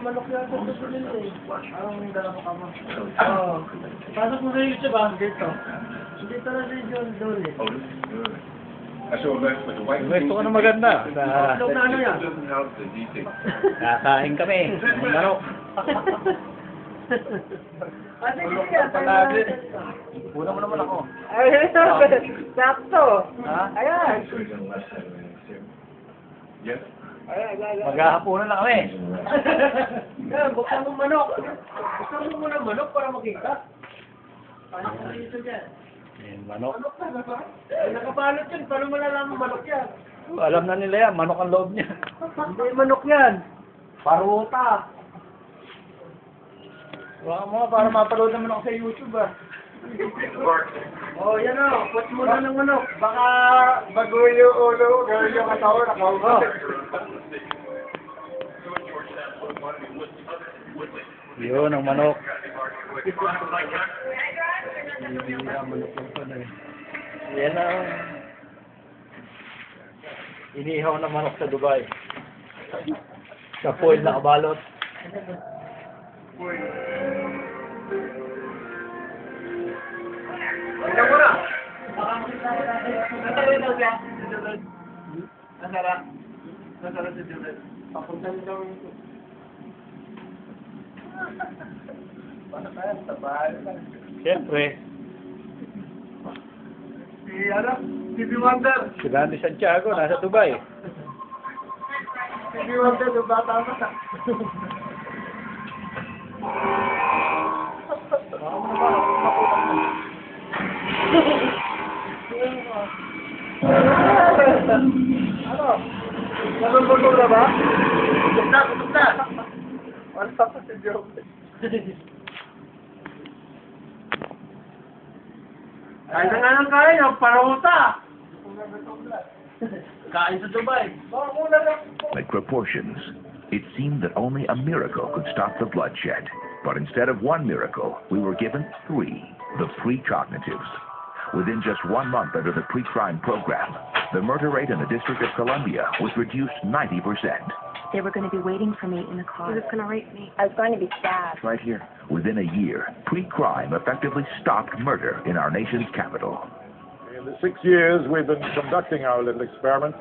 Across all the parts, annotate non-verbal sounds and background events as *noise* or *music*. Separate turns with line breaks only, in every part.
Manok yata ito binili. Ang dalawa ka mo. Oo. Pasok mo sa YouTube ah, dito. Dito na si John Dole.
Oh, this is good. I showed that with the white.
Gusto ko na maganda. Na,
Itlog na ano yan?
Kakain kami. Manok. *laughs*
Ate.
Una mo naman ako.
Ay, sakto.
Ha?
Ayan.
Yes.
Ayan, ayan, ayan.
Maghahapunan na kami. *laughs*
Yan, buksan mo manok. Buksan mo muna manok para makita. Paano mo dito dyan?
Yan, manok.
Manok na ba? Nakabalot yan. Paano mo nalaman manok yan?
Alam na nila yan, manok ang loob niya.
Hindi manok yan. Paruta.
Baka mo, para mapanood naman ako sa YouTube ah.
Oh, yan o. Put mo na ng manok. Baka bago yung ulo, gawin yung katawan, nakaupo.
Yun, ang manok. Yan ang inihaw na manok sa Dubai. Sa foil na kabalot.
Tingnan mo na. Nasara daw siya. Nasara. Nasara si Juliet. Papunta niyo daw ito.
Siyempre,
Si ano? Si. Wonder.
si Randy Santiago nasa Dubai.
Si. Wonder, yung bata pa. Ano? Ba? Pa? Kain na kain, ang. Kain sa.
Like proportions, it seemed that only a miracle could stop the bloodshed. But instead of one miracle, we were given three, the precognitives. Within just one month under the pre-crime program, the murder rate in the District of Columbia was reduced 90%.
They were going to be waiting for me in the car. He was going to rape me. I was going to be stabbed.
Right here. Within a year, pre-crime effectively stopped murder in our nation's capital.
In the six years we've been conducting our little experiment,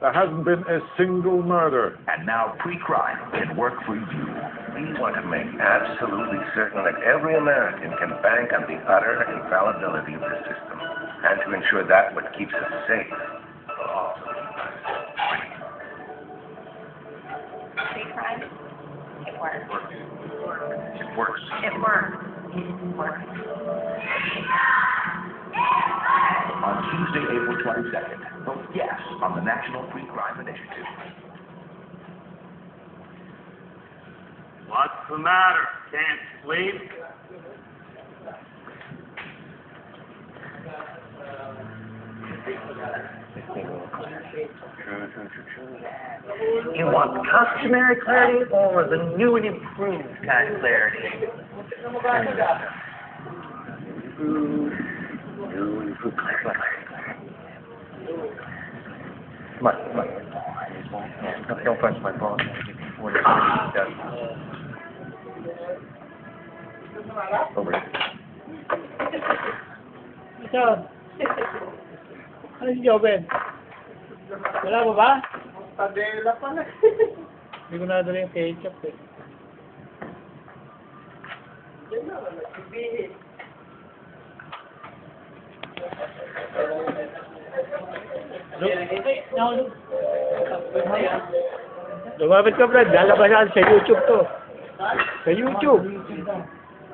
there hasn't been a single murder.
And now pre-crime can work for you.
We want to make absolutely certain that every American can bank on the utter infallibility of the system, and to ensure that what keeps us safe will also
Free crime. It works.
It works.
It works. It works.
On Tuesday, April 22nd, vote yes on the National Free Crime
Initiative. The matter? Can't sleep?
You want customary clarity or the new and improved kind of clarity? New and improved clarity. Come on, come on. Don't, don't press my phone. *laughs* Over here.
Ito. Ano si Joven? Wala ba ba?
Padela pala.
Hindi ko nadala yung ketchup eh.
Yan na, nagsibihin.
Lumapit ka Brad, lalabas natin sa YouTube to. Sa YouTube.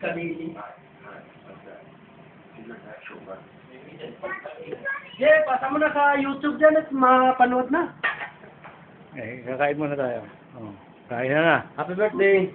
Kanili. Yeah, pasa mo na sa YouTube dyan at mapanood na.
Eh, kakain muna tayo. Oh. Kain na na.
Happy birthday!